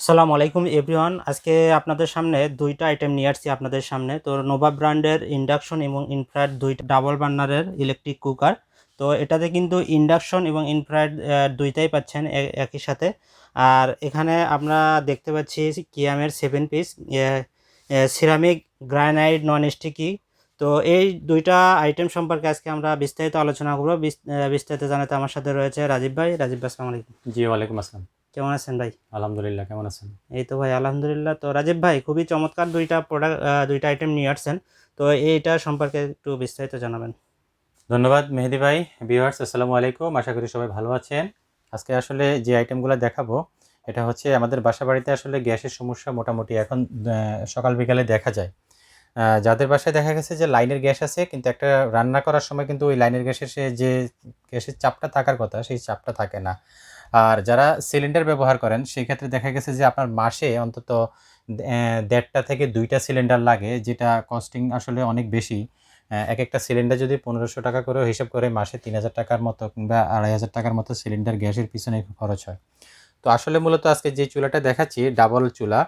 আসসালামু আলাইকুম এভরিওয়ান। আজকে আপনাদের সামনে দুইটা আইটেম নিয়ে আসছি আপনাদের সামনে। তো নোভা ব্র্যান্ডের ইন্ডাকশন এবং ইনফ্রায়েড দুইটা ডাবল বার্নারের ইলেকট্রিক কুকার তো এটাতে কিন্তু ইন্ডাকশন এবং ইনফ্রায়েড দুইটাই পাচ্ছেন একই সাথে। আর এখানে আমরা দেখতে পাচ্ছি কিয়ামের seven piece ceramic granite non sticky তো এই দুইটা আইটেম সম্পর্কে আজকে আমরা বিস্তারিত আলোচনা করব। বিস্তারিত জানাতে আমার সাথে রয়েছে রাজীব ভাই। রাজীব ভাই, আসসালামু আলাইকুম। জি, ওয়ালাইকুম আসসালাম। কেমন আছেন ভাই? আলহামদুলিল্লাহ কেমন আছেন? এই তো ভাই আলহামদুলিল্লাহ। তো রাজীব ভাই খুবই চমৎকার দুইটা প্রোডাক্ট দুইটা আইটেম নিয়ে আসছেন। তো এইটা সম্পর্কে একটু বিস্তারিত জানাবেন। ধন্যবাদ মেহেদি ভাই। ভিউয়ার্স আসসালামু আলাইকুম। আশা করি সবাই ভালো আছেন। আজকে আসলে যে আইটেমগুলো দেখাবো এটা হচ্ছে আমাদের বাসা বাড়িতে আসলে গ্যাসের সমস্যা মোটামুটি এখন সকাল বিকালে দেখা যায়। যাদের বাসায় দেখা গেছে যে লাইনের গ্যাস আছে কিন্তু একটা রান্না করার সময় কিন্তু ওই লাইনের গ্যাসের সে যে গ্যাসের চাপটা থাকার কথা সেই চাপটা থাকে না। আর যারা সিলিন্ডার ব্যবহার করেন সেই ক্ষেত্রে দেখা গেছে যে আপনার মাসে অন্তত দেড়টা থেকে দুইটা সিলিন্ডার লাগে, যেটা কস্টিং আসলে অনেক বেশি। এক একটা সিলিন্ডার যদি পনেরোশো টাকা করে হিসাব করে মাসে তিন হাজার টাকার মতো কিংবা আড়াই হাজার টাকার মতো সিলিন্ডার গ্যাসের পিছনে খরচ হয়। তো আসলে মূলত আজকে যে চুলাটা দেখাচ্ছি ডাবল চুলা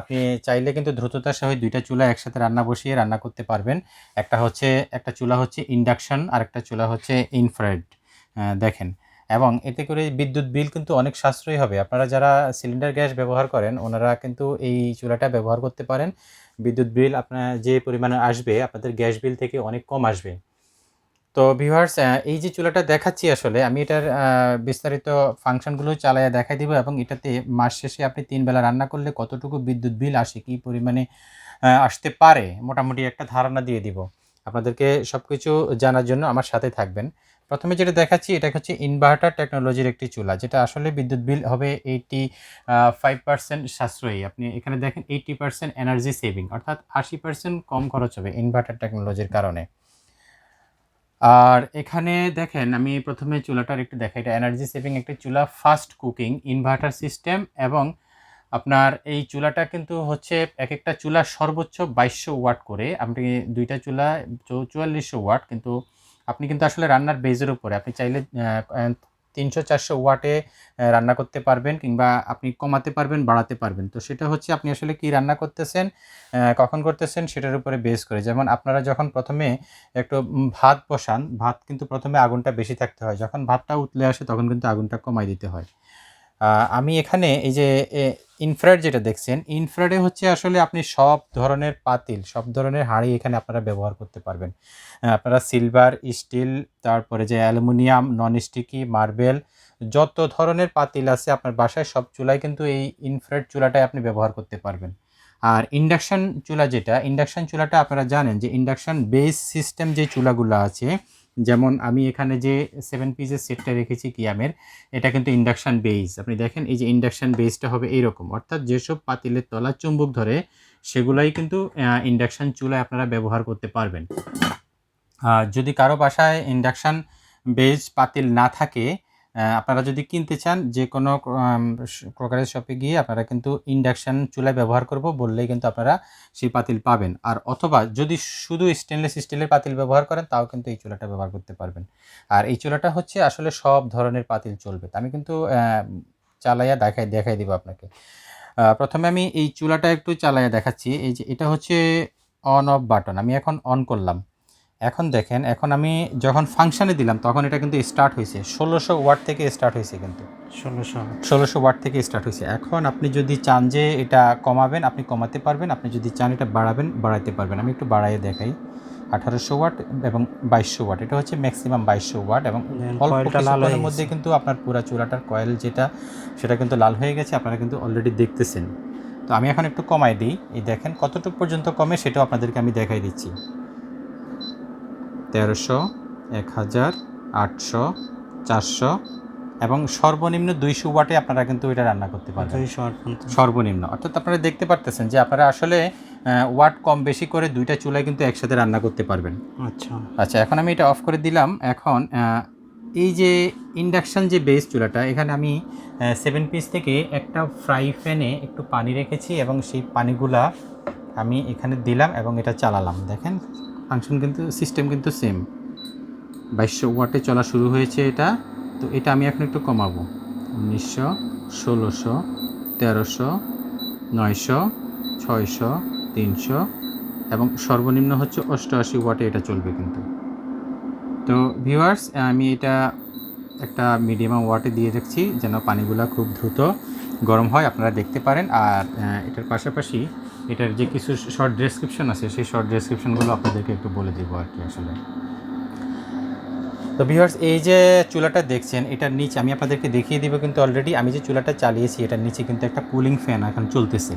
আপনি চাইলে কিন্তু দ্রুততার সহ দুইটা চুলা একসাথে রান্না বসিয়ে রান্না করতে পারবেন। একটা হচ্ছে, একটা চুলা হচ্ছে ইন্ডাকশন আর একটা চুলা হচ্ছে ইনফ্রারেড দেখেন এবং এতে করে বিদ্যুৎ বিল কিন্তু অনেক সাশ্রয়ী হবে। আপনারা যারা সিলিন্ডার গ্যাস ব্যবহার করেন, ওনারা কিন্তু এই চুলাটা ব্যবহার করতে পারেন। বিদ্যুৎ বিল আপনার যে পরিমাণে আসবে, আপনাদের গ্যাস বিল থেকে অনেক কম আসবে। তো ভিউয়ার্স এই যে চুলাটা দেখাচ্ছি আসলে, আমি এটার বিস্তারিত ফাংশনগুলো চালায়া দেখাই দিব এবং এটাতে মাস শেষে আপনি তিন বেলা রান্না করলে কতটুকু বিদ্যুৎ বিল আসে, কী পরিমাণে আসতে পারে, মোটামুটি একটা ধারণা দিয়ে দিব। আপনাদেরকে সব কিছু জানার জন্য আমার সাথে থাকবেন। প্রথমে যেটা দেখাচ্ছি, এটা হচ্ছে ইনভার্টার টেকনোলজির একটি চুলা, যেটা আসলে বিদ্যুৎ বিল হবে এইটি ফাইভ পার্সেন্ট সাশ্রয়ী। আপনি এখানে দেখেন এইটি পার্সেন্ট এনার্জি সেভিং অর্থাৎ আশি পার্সেন্ট কম খরচ হবে ইনভার্টার টেকনোলজির কারণে। আর এখানে দেখেন, আমি প্রথমে চুলাটার একটু দেখাই, এটা এনার্জি সেভিং একটি চুলা ফাস্ট কুকিং ইনভার্টার সিস্টেম এবং আপনার এই চুলাটা কিন্তু হচ্ছে এক একটা চুলা সর্বোচ্চ বাইশশো ওয়াট করে, আপনি দুইটা চুলা চৌচুয়াল্লিশশো ওয়াট, কিন্তু আপনি কিন্তু আসলে রান্নার বেজের উপরে। আপনি চাইলে তিনশো চারশো ওয়াটে রান্না করতে পারবেন কিংবা আপনি কমাতে পারবেন, বাড়াতে পারবেন। তো সেটা হচ্ছে আপনি আসলে কি রান্না করতেছেন কখন করতেছেন সেটার উপরে বেস করে। যেমন আপনারা যখন প্রথমে একটু ভাত বসান, ভাত কিন্তু প্রথমে আগুনটা বেশি থাকতে হয়। যখন ভাতটা উতলে আসে তখন কিন্তু আগুনটা কমাই দিতে হয়। আমি এখানে এই যে ইনফ্রারেড যেটা দেখছেন ইনফ্রারেডে হচ্ছে আসলে আপনি সব ধরনের পাতিল, সব ধরনের হাঁড়ি এখানে আপনারা ব্যবহার করতে পারবেন। আপনারা সিলভার স্টিল তারপরে যে অ্যালুমিনিয়াম নন স্টিকি মার্বেল যত ধরনের পাতিল আছে আপনার বাসায়, সব চুলায় কিন্তু এই ইনফ্রারেড চুলাটাই আপনি ব্যবহার করতে পারবেন। আর ইন্ডাকশান চুলা যেটা ইন্ডাকশন চুলাটা আপনারা জানেন যে ইন্ডাকশান বেস সিস্টেম যে চুলাগুলো আছে যেমন আমি এখানে যে সেভেন পিসের সেটটা রেখেছি কিয়ামের, এটা কিন্তু ইন্ডাকশান বেস আপনি দেখেন, এই যে ইন্ডাকশান বেসটা হবে এইরকম অর্থাৎ যেসব পাতিলের তলা চুম্বক ধরে, সেগুলাই কিন্তু ইন্ডাকশান চুলায় আপনারা ব্যবহার করতে পারবেন। যদি কারও বাসায় ইন্ডাকশান বেজ পাতিল না থাকে আপনারা যদি কিনতে চান, যে কোনো ক্রকারের শপে গিয়ে আপনারা কিন্তু ইন্ডাকশান চুলায় ব্যবহার করব, বললেই কিন্তু আপনারা সেই পাতিল পাবেন। আর অথবা যদি শুধু স্টেনলেস স্টিলের পাতিল ব্যবহার করেন, তাও কিন্তু এই চুলাটা ব্যবহার করতে পারবেন। আর এই চুলাটা হচ্ছে আসলে সব ধরনের পাতিল চলবে। আমি কিন্তু চালাইয়া দেখাই দেখাই দিব আপনাকে। প্রথমে আমি এই চুলাটা একটু চালাইয়া দেখাচ্ছি। এই যে, এটা হচ্ছে অন অফ বাটন আমি এখন অন করলাম। এখন দেখেন এখন আমি যখন ফাংশনে দিলাম তখন এটা কিন্তু স্টার্ট হয়েছে। ষোলোশো ওয়াট থেকে স্টার্ট হয়েছে কিন্তু। ষোলোশো ষোলোশো ওয়াট থেকে স্টার্ট হয়েছে। এখন আপনি যদি চান যে এটা কমাবেন আপনি কমাতে পারবেন। আপনি যদি চান এটা বাড়াবেন বাড়াইতে পারবেন। আমি একটু বাড়াইয়ে দেখাই। আঠারোশো ওয়াট এবং বাইশশো ওয়াট এটা হচ্ছে ম্যাক্সিমাম বাইশশো ওয়াট এবং অল্প কিছুক্ষণের মধ্যে কিন্তু আপনার পুরা চুলাটার কয়েল যেটা সেটা কিন্তু লাল হয়ে গেছে। আপনারা কিন্তু অলরেডি দেখতেছেন। তো আমি এখন একটু কমাই দিই। এই দেখেন কতটুকু পর্যন্ত কমে সেটাও আপনাদেরকে আমি দেখাই দিচ্ছি। তেরোশো এক হাজার আটশো চারশো এবং সর্বনিম্ন দুইশো ওয়াটে আপনারা কিন্তু এটা রান্না করতে পারবেন। সর্বনিম্ন। অর্থাৎ আপনারা দেখতে পারতেছেন যে আপনারা আসলে ওয়াট কম বেশি করে দুইটা চুলায় কিন্তু একসাথে রান্না করতে পারবেন। আচ্ছা। আচ্ছা এখন আমি এটা অফ করে দিলাম। এখন এই যে ইন্ডাকশান যে বেস চুলাটা এখানে আমি সেভেন পিস থেকে একটা ফ্রাই প্যানে একটু পানি রেখেছি এবং সেই পানিগুলা আমি এখানে দিলাম এবং এটা চালালাম। দেখেন ফাংশন কিন্তু সিস্টেম কিন্তু সেম বাইশশো ওয়াটে চলা শুরু হয়েছে এটা, তো এটা আমি এখন একটু কমাবো। উনিশশো, ষোলোশো, তেরোশো, নয়শো, ছয়শো, তিনশো এবং সর্বনিম্ন হচ্ছে অষ্টআশি ওয়াটে এটা চলবে কিন্তু। তো ভিউয়ার্স আমি এটা একটা মিডিয়াম ওয়াটে দিয়ে রাখছি যেন পানিগুলো খুব দ্রুত গরম হয়, আপনারা দেখতে পারেন। আর এটার পাশাপাশি এটার যে কিছু শর্ট ডেসক্রিপশন আছে সেই শর্ট ডেসক্রিপশনগুলো আপনাদেরকে একটু বলে দেবো আর কি আসলে। তো ভিউয়ার্স এই যে চুলাটা দেখছেন এটার নিচে আমি আপনাদেরকে দেখিয়ে দিব কিন্তু অলরেডি আমি যে চুলাটা চালিয়েছি এটার নিচে কিন্তু একটা কুলিং ফ্যান এখন চলতেছে।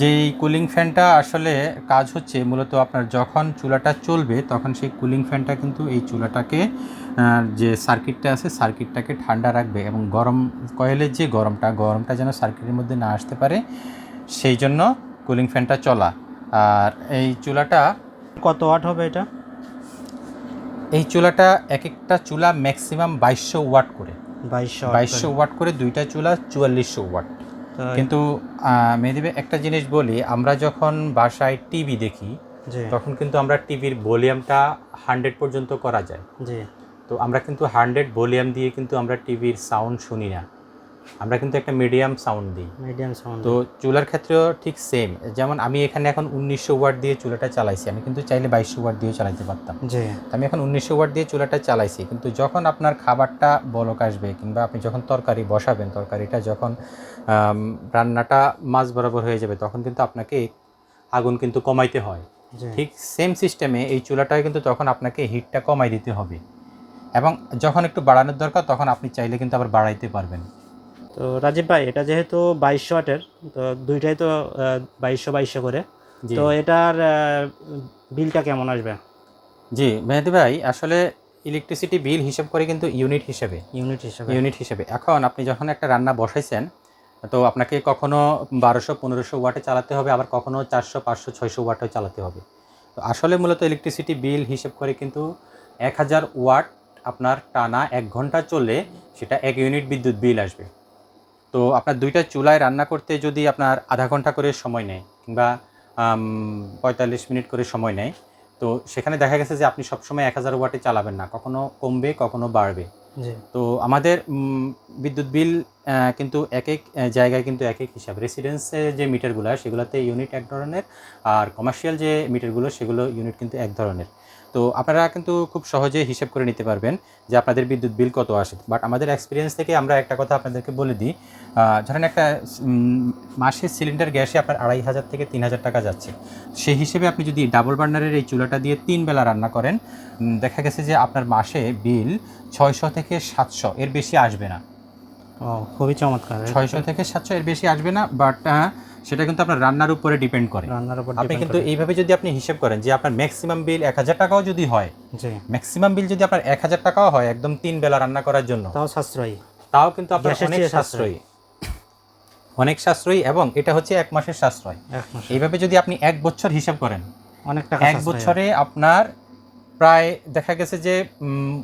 যেই কুলিং ফ্যানটা আসলে কাজ হচ্ছে মূলত আপনার যখন চুলাটা চলবে তখন সেই কুলিং ফ্যানটা কিন্তু এই চুলাটাকে যে সার্কিটটা আছে সার্কিটটাকে ঠান্ডা রাখবে এবং গরম কয়েলের যে গরমটা গরমটা যেন সার্কিটের মধ্যে না আসতে পারে সেই জন্য কুলিং ফ্যানটা চলা। আর এই চুলাটা কত ওয়াট হবে এটা? এই চুলাটা এক একটা চুলা ম্যাক্সিমাম বাইশশো ওয়াট করে। বাইশশো বাইশশো ওয়াট করে দুইটা চুলা চুয়াল্লিশশো ওয়াট। কিন্তু মেহেদিবে একটা জিনিস বলি আমরা যখন বাসায় টিভি দেখি তখন কিন্তু আমরা টিভির ভলিউমটা হান্ড্রেড পর্যন্ত করা যায়। তো আমরা কিন্তু হান্ড্রেড ভলিউম দিয়ে কিন্তু আমরা টিভির সাউন্ড শুনি না। আমরা কিন্তু একটা মিডিয়াম সাউন্ড দিই। মিডিয়াম সাউন্ড তো চুলার ক্ষেত্রেও ঠিক সেম যেমন আমি এখানে এখন উনিশশো ওয়াট দিয়ে চুলাটা চালাইছি। আমি কিন্তু চাইলে বাইশশো ওয়াট দিয়েও চালাইতে পারতাম। জি। আমি এখন উনিশশো ওয়াট দিয়ে চুলাটা চালাইছি। কিন্তু যখন আপনার খাবারটা বলক আসবে কিংবা আপনি যখন তরকারি বসাবেন তরকারিটা যখন রান্নাটা মাছ বরাবর হয়ে যাবে তখন কিন্তু আপনাকে আগুন কিন্তু কমাইতে হয়। ঠিক সেম সিস্টেমে এই চুলাটায় কিন্তু তখন আপনাকে হিটটা কমাই দিতে হবে। এবং যখন একটু বাড়ানোর দরকার তখন আপনি চাইলে কিন্তু আবার বাড়াইতে পারবেন। তো রাজীব ভাই এটা যেহেতু বাইশশো আটের তো দুইটাই তো বাইশশো বাইশশো করে। তো এটার বিলটা কেমন আসবে? জি মেহেদি ভাই আসলে ইলেকট্রিসিটি বিল হিসাব করে কিন্তু ইউনিট হিসেবে। ইউনিট হিসাবে। ইউনিট হিসেবে। এখন আপনি যখন একটা রান্না বসাইছেন তো আপনাকে কখনো বারোশো পনেরোশো ওয়াটে চালাতে হবে আবার কখনো চারশো পাঁচশো ছয়শো ওয়াটে চালাতে হবে। তো আসলে মূলত ইলেকট্রিসিটি বিল হিসেব করে কিন্তু এক হাজার ওয়াট আপনার টানা এক ঘণ্টা চললে সেটা এক ইউনিট বিদ্যুৎ বিল আসবে। তো আপনার দুইটা চুলায় রান্না করতে যদি আপনার আধা ঘণ্টা করে সময় নেয় কিংবা পঁয়তাল্লিশ মিনিট করে সময় নেয় তো সেখানে দেখা গেছে যে আপনি সবসময় এক হাজার ওয়াটে চালাবেন না কখনো কমবে কখনো বাড়বে। তো আমাদের বিদ্যুৎ বিল কিন্তু এক এক জায়গায় কিন্তু এক এক হিসাব। রেসিডেন্সে যে মিটারগুলো সেগুলোতে ইউনিট এক ধরনের আর কমার্শিয়াল যে মিটারগুলো সেগুলো ইউনিট কিন্তু এক ধরনের। তো আপনারা কিন্তু খুব সহজে হিসাব করে নিতে পারবেন যে আপনাদের বিদ্যুৎ বিল কত আসে। বাট আমাদের এক্সপিরিয়েন্স থেকে আমরা একটা কথা আপনাদেরকে বলে দিই ধরেন একটা মাসের সিলিন্ডার গ্যাসে আপনার আড়াই হাজার থেকে তিন হাজার টাকা যাচ্ছে। সেই হিসেবে আপনি যদি ডাবল বার্নারের এই চুলাটা দিয়ে তিন বেলা রান্না করেন দেখা গেছে যে আপনার মাসে বিল ছয়শো থেকে সাতশো এর বেশি আসবে না। ও খুবই চমৎকার। ছয়শো থেকে সাতশো এর বেশি আসবে না বাট সেটা কিন্তু আপনার রান্নার উপরে ডিপেন্ড করে। রান্নার উপর আপনি কিন্তু এইভাবে যদি আপনি হিসেব করেন যে আপনার ম্যাক্সিমাম বিল এক হাজার টাকাও যদি হয় জি। ম্যাক্সিমাম বিল যদি আপনার এক হাজার টাকাও হয় একদম তিন বেলা রান্না করার জন্য তাও সাশ্রয়ী। তাও কিন্তু আপনার অনেক সাশ্রয়ী। অনেক সাশ্রয়ী এবং এটা হচ্ছে এক মাসের সাশ্রয়। এক মাসে এইভাবে যদি আপনি এক বছর হিসাব করেন অনেক টাকা এক বছরে আপনার প্রায় দেখা গেছে যে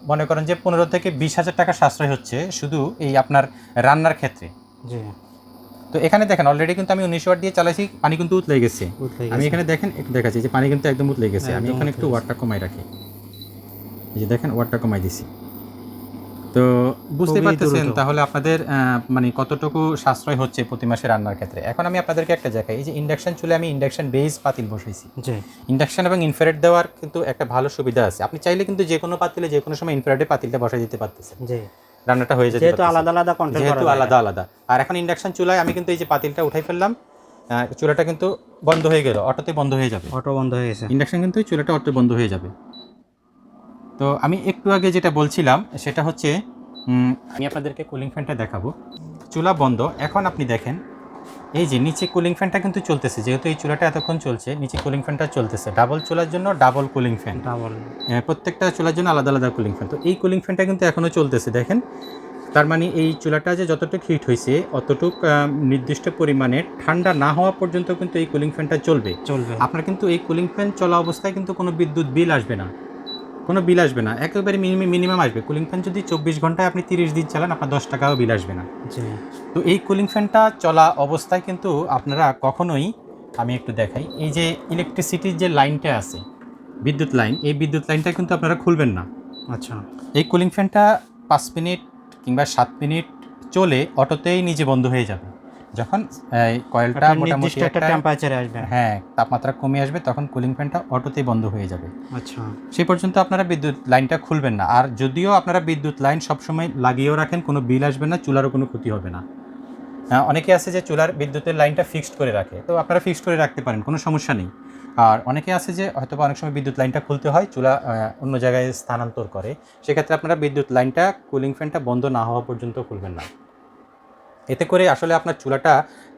মনে করেন যে পনেরো থেকে বিশ হাজার টাকা সাশ্রয় হচ্ছে শুধু এই আপনার রান্নার ক্ষেত্রে। জি। তো এখানে দেখেন অলরেডি কিন্তু আমি উনিশ ওয়াট দিয়ে চালাইছি পানি কিন্তু উতলে গেছে। আমি এখানে দেখেন একটু দেখাচ্ছি যে পানি কিন্তু একদম উতলে গেছে। আমি এখানে একটু ওয়াটটা কমাই রাখি। এই যে দেখেন ওয়াটটা কমাই দিছি। তো বুঝতে পারতেছেন তাহলে আপনাদের মানে কতটুকু সাশ্রয় হচ্ছে প্রতি মাসে রান্নার ক্ষেত্রে। এখন আমি আপনাদেরকে একটা দেখাই। এই যে ইন্ডাকশন চুলে আমি ইন্ডাকশন বেস পাতিল বসাইছি। জি। ইন্ডাকশন এবং ইনফ্রারেড দেওয়ার কিন্তু একটা ভালো সুবিধা আছে। আপনি চাইলে কিন্তু যে কোনো পাতিলে যে কোনো সময় ইনফ্রারেডে পাতিলটা বসাই দিতে পারতেছেন। জি। রান্নাটা হয়ে যেতে যেহেতু। আলাদা আলাদা কন্ট্রোল করা যেহেতু আলাদা আলাদা। আর এখন ইন্ডাকশন চুলায় আমি কিন্তু এই যে পাতিলটা উঠাই ফেললাম চুলাটা কিন্তু বন্ধ হয়ে গেল অটোতে বন্ধ হয়ে যাবে। অটো বন্ধ হয়ে গেছে। ইন্ডাকশন কিন্তু চুলাটা অটো বন্ধ হয়ে যাবে। তো আমি একটু আগে যেটা বলছিলাম সেটা হচ্ছে আমি আপনাদেরকে কুলিং ফ্যানটা দেখাবো। চুলা বন্ধ এখন আপনি দেখেন এই যে নিচে কুলিং ফ্যানটা কিন্তু চলতেছে যেহেতু এই চুলাটা এতক্ষণ চলছে নিচে কুলিং ফ্যানটা চলতেছে। ডাবল চুলার জন্য ডাবল কুলিং ফ্যান ডাবল প্রত্যেকটা চুলার জন্য আলাদা আলাদা কুলিং ফ্যান তো এই কুলিং ফ্যানটা কিন্তু এখনও চলতেছে দেখেন। তার মানে এই চুলাটা যে যতটুকু হিট হয়েছে অতটুক নির্দিষ্ট পরিমাণে ঠান্ডা না হওয়া পর্যন্ত কিন্তু এই কুলিং ফ্যানটা চলবে। চলবে। আপনার কিন্তু এই কুলিং ফ্যান চলা অবস্থায় কিন্তু কোনো বিদ্যুৎ বিল আসবে না। কোনো বিল আসবে না। একেবারে মিনিমাম মিনিমাম আসবে। কুলিং ফ্যান যদি চব্বিশ ঘন্টায় আপনি তিরিশ দিন চালান আপনার দশ টাকাও বিল আসবে না। তো এই কুলিং ফ্যানটা চলা অবস্থায় কিন্তু আপনারা কখনোই আমি একটু দেখাই এই যে ইলেকট্রিসিটির যে লাইনটা আছে বিদ্যুৎ লাইন এই বিদ্যুৎ লাইনটা কিন্তু আপনারা খুলবেন না। আচ্ছা। এই কুলিং ফ্যানটা পাঁচ মিনিট কিংবা সাত মিনিট চলে অটোতেই নিজে বন্ধ হয়ে যাবে। যখন এই কয়েলটা মোটামুটি একটা টেম্পারেচারে আসবে। হ্যাঁ তাপমাত্রা কমে আসবে তখন কুলিং ফ্যানটা অটোতেই বন্ধ হয়ে যাবে। আচ্ছা। সেই পর্যন্ত আপনারা বিদ্যুৎ লাইনটা খুলবেন না। আর যদিও আপনারা বিদ্যুৎ লাইন সবসময় লাগিয়েও রাখেন কোনো বিল আসবে না চুলারও কোনো ক্ষতি হবে না। অনেকে আছে যে চুলার বিদ্যুতের লাইনটা ফিক্সড করে রাখে তো আপনারা ফিক্সড করে রাখতে পারেন কোনো সমস্যা নেই। আর অনেকে আছে যে হয়তো বা অনেক সময় বিদ্যুৎ লাইনটা খুলতে হয় চুলা অন্য জায়গায় স্থানান্তর করে সেক্ষেত্রে আপনারা বিদ্যুৎ লাইনটা কুলিং ফ্যানটা বন্ধ না হওয়া পর্যন্ত খুলবেন না। এতে করে আসলে আপনার চুলাটা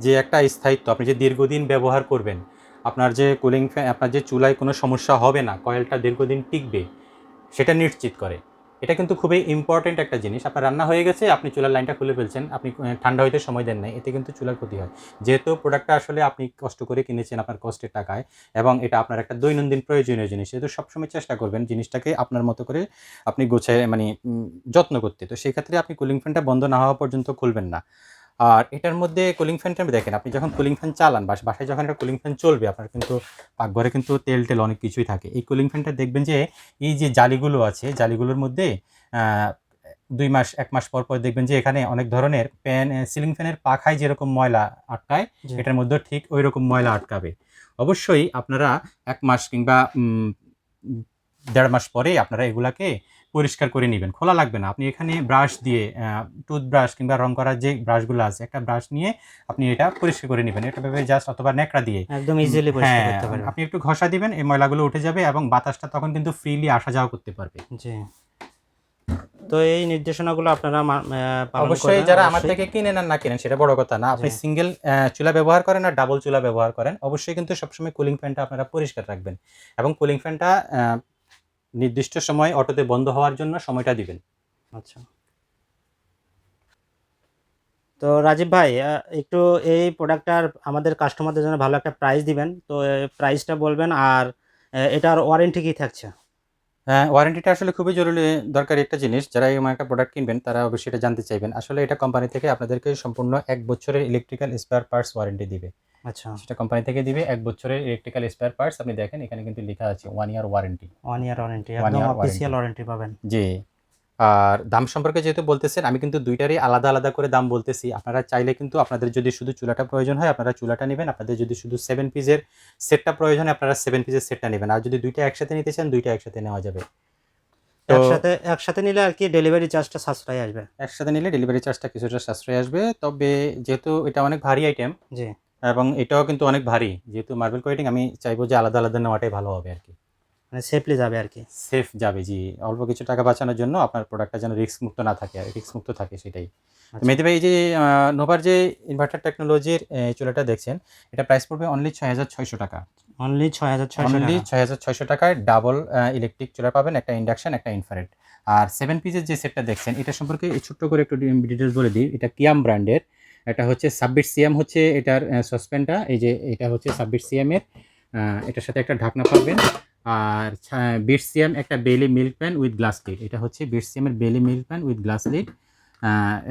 যে একটা স্থায়িত্ব, আপনি যে দীর্ঘদিন ব্যবহার করবেন, আপনার যে কুলিং ফ্যান আপনার যে চুলায় কোনো সমস্যা হবে না, কয়েলটা দীর্ঘদিন টিকবে, সেটা নিশ্চিত করে। এটা কিন্তু খুবই ইম্পর্টেন্ট একটা জিনিস। আপনার রান্না হয়ে গেছে, আপনি চুলার লাইনটা খুলে ফেলছেন, আপনি ঠান্ডা হইতে সময় দেন নাই, এতে কিন্তু চুলার ক্ষতি হয়। যেহেতু প্রোডাক্টটা আসলে আপনি কষ্ট করে কিনেছেন আপনার কষ্টের টাকায়, এবং এটা আপনার একটা দৈনন্দিন প্রয়োজনীয় জিনিস, সেহেতু সবসময় চেষ্টা করবেন জিনিসটাকে আপনার মতো করে আপনি গোছায় মানে যত্ন করতে। তো সেই ক্ষেত্রে আপনি কুলিং ফ্যানটা বন্ধ না হওয়া পর্যন্ত খুলবেন না। আর এটার মধ্যে কুলিং ফ্যানটা দেখেন আপনি যখন কুলিং ফ্যান চালান বাস বাসায় যখন একটা কুলিং ফ্যান চলবে আপনার কিন্তু পাকঘরে কিন্তু তেল টেল অনেক কিছুই থাকে। এই কুলিং ফ্যানটা দেখবেন যে এই যে জালিগুলো আছে জালিগুলোর মধ্যে দুই মাস এক মাস পর পর দেখবেন যে এখানে অনেক ধরনের প্যান সিলিং ফ্যানের পাখায় যেরকম ময়লা আটকায় এটার মধ্যে ঠিক ওই রকম ময়লা আটকাবে। অবশ্যই আপনারা এক মাস কিংবা দেড় মাস পরে আপনারা এগুলাকে পরিষ্কার করে নেবেন। খোলা লাগবে না। আপনি এখানে ব্রাশ দিয়ে টুথব্রাশ কিংবা রং করার যে ব্রাশগুলো আছে একটা ব্রাশ নিয়ে আপনি এটা পরিষ্কার করে নেবেন। এটা ভেবে জাস্ট অথবা ন্যাকড়া দিয়ে। একদম ইজিলি পরিষ্কার হ্যাঁ করতে পারবেন। আপনি একটু ঘষা দিবেন এই ময়লাগুলো উঠে যাবে এবং বাতাসটা তখন কিন্তু ফ্রিলি আসা যাওয়া করতে পারবে। জি। তো এই নির্দেশনাগুলো আপনারা অবশ্যই যারা আমার থেকে কিনেন আর না কিনেন সেটা বড় কথা না। আপনি। সিঙ্গেল চুলা ব্যবহার করেন আর ডাবল চুলা ব্যবহার করেন। অবশ্যই কিন্তু সবসময় কুলিং ফ্যানটা আপনারা পরিষ্কার রাখবেন। এবং কুলিং ফ্যানটা আহ, নির্দিষ্ট সময় অটোতে বন্ধ হওয়ার জন্য সময়টা দিবেন। আচ্ছা। তো রাজীব ভাই একটু এই প্রোডাক্টটার আমাদের কাস্টমারদের জন্য ভালো একটা প্রাইস দিবেন। তো প্রাইসটা বলবেন আর এটার ওয়ারেন্টি কি থাকছে? ওয়ারেন্টিটা আসলে খুবই জরুরি দরকারি একটা জিনিস। যারা এমন একটা প্রোডাক্ট কিনবেন তারা অবশ্যই এটা জানতে চাইবেন। আসলে এটা কোম্পানি থেকে আপনাদেরকে সম্পূর্ণ এক বছরের ইলেকট্রিক্যাল স্পেয়ার পার্টস ওয়ারেন্টি দিবে। আচ্ছা। সেটা কোম্পানি থেকে দিবে এক বছরের ইলেকট্রিক্যাল স্পেয়ার পার্টস আপনি দেখেন এখানে কিন্তু লেখা আছে one year warranty one year warranty one একদম অফিসিয়াল ওয়ারেন্টি পাবেন। জি। আর দাম সম্পর্কে যেহেতু বলতেছেন আমি কিন্তু দুইটারই আলাদা আলাদা করে দাম বলতেছি। আপনারা চাইলে কিন্তু আপনাদের যদি শুধু চুলাটা প্রয়োজন হয় আপনারা চুলাটা নেবেন। আপনাদের যদি শুধু সেভেন পিসের সেটটা প্রয়োজন হয় আপনারা সেভেন পিসের সেটটা নেবেন। আর যদি দুইটা একসাথে নিতে চান দুইটা একসাথে নেওয়া যাবে। একসাথে একসাথে নিলে আর কি ডেলিভারি চার্জটা সাশ্রয় আসবে। একসাথে নিলে ডেলিভারি চার্জটা কিছুটা সাশ্রয় আসবে। তবে যেহেতু এটা অনেক ভারী আইটেম জি। এবং এটাও কিন্তু অনেক ভারী যেহেতু মার্বেল কোয়েটিং আমি চাইব যে আলাদা আলাদা নেওয়াটাই ভালো হবে আর কি। মানে সেফলি যাবে আর কি। সেফ যাবে জি। অল্প কিছু টাকা বাঁচানোর জন্য আপনার প্রোডাক্টটা যেন রিস্ক মুক্ত না থাকে আর রিস্ক মুক্ত থাকে সেটাই। আচ্ছা। মেহেদি ভাই এই যে নোভার যে ইনভার্টার টেকনোলজির চুলাটা দেখছেন এটা প্রাইস পড়বে অনলি ছয় হাজার ছয়শো টাকা। অনলি ছয় হাজার ছয়শো অনলি ছয় হাজার ছয়শো টাকায় ডাবল ইলেকট্রিক চুলা পাবেন একটা ইন্ডাকশন একটা ইনফারেট আর সেভেন পিসের যে সেটটা দেখছেন এটা সম্পর্কে ছোট্ট করে একটু ডিটেলস বলে দিই। এটা কিয়াম ব্র্যান্ডের এটা হচ্ছে সাব্বির সিএম হচ্ছে এটার সসপ্যানটা এই যে এটা হচ্ছে সাব্বির সিএমের এটার সাথে একটা ঢাকনা পাবেন। আর বিট সিএম একটা belly milk pan with glass lid. এটা হচ্ছে বিট সিএমের belly milk pan with glass lid.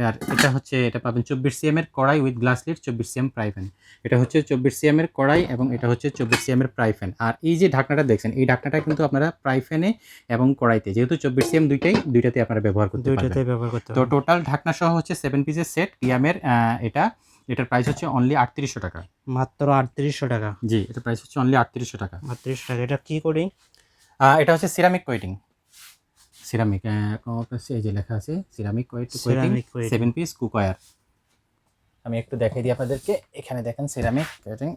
আর এটা হচ্ছে এটা পাবেন চব্বিশ সিএমের কড়াই উইথ গ্লাস লিড চব্বিশ সিএম প্রাই ফ্যান এটা হচ্ছে চব্বিশ সিএমের কড়াই এবং এটা হচ্ছে চব্বিশ সিএমের প্রাই ফ্যান আর এই যে ঢাকনাটা দেখছেন এই ঢাকনাটা কিন্তু আপনারা প্রাই ফ্যানে এবং কড়াইতে যেহেতু চব্বিশ সিএম দুইটাই দুইটাতে আপনারা ব্যবহার করতে পারবেন। দুইটাতেই ব্যবহার করতে তো টোটাল ঢাকনা সহ হচ্ছে সেভেন পিসের সেট কিয়ামের এটা। এটার প্রাইস হচ্ছে অনলি আটত্রিশশো টাকা। মাত্র আটত্রিশশো টাকা। জি এটার প্রাইস হচ্ছে অনলি আটত্রিশশো টাকা। আটত্রিশশো টাকা। এটা কী করি এটা হচ্ছে সিরামিক কোয়েটিং সিরামিক এই যে লেখা আছে ceramic coating seven piece cookware আমি একটু দেখাই দিই আপনাদেরকে। এখানে দেখেন ceramic coating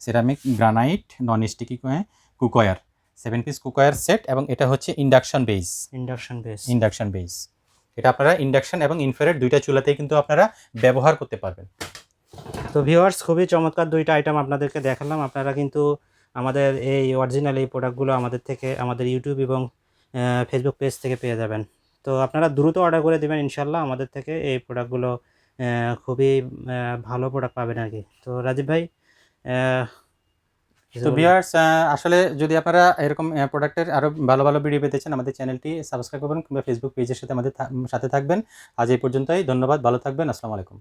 ceramic granite non sticky cookware seven piece cookware set এবং এটা হচ্ছে induction base induction base induction base এটা আপনারা ইন্ডাকশন এবং ইনফ্রারেড দুইটা চুলাতেই কিন্তু আপনারা ব্যবহার করতে পারবেন। তো ভিউয়ার্স খুবই চমৎকার দুইটা আইটেম আপনাদেরকে দেখালাম। আপনারা কিন্তু আমাদের এই অরিজিনাল এই প্রোডাক্টগুলো আমাদের থেকে, আমাদের ইউটিউব এবং ফেসবুক পেজ থেকে পেয়ে যাবেন। তো আপনারা দ্রুত অর্ডার করে দেবেন ইনশাল্লাহ আমাদের থেকে এই প্রোডাক্টগুলো খুবই ভালো প্রোডাক্ট পাবেন আর কি। তো রাজীব ভাই তো? ভিউয়ার্স আসলে যদি আপনারা এরকম প্রোডাক্টের আরও ভালো ভালো ভিডিও পেতে চান আমাদের চ্যানেলটি সাবস্ক্রাইব করবেন কিংবা ফেসবুক পেজের সাথে আমাদের সাথে থাকবেন আজ এই পর্যন্তই ধন্যবাদ ভালো থাকবেন আসসালামু আলাইকুম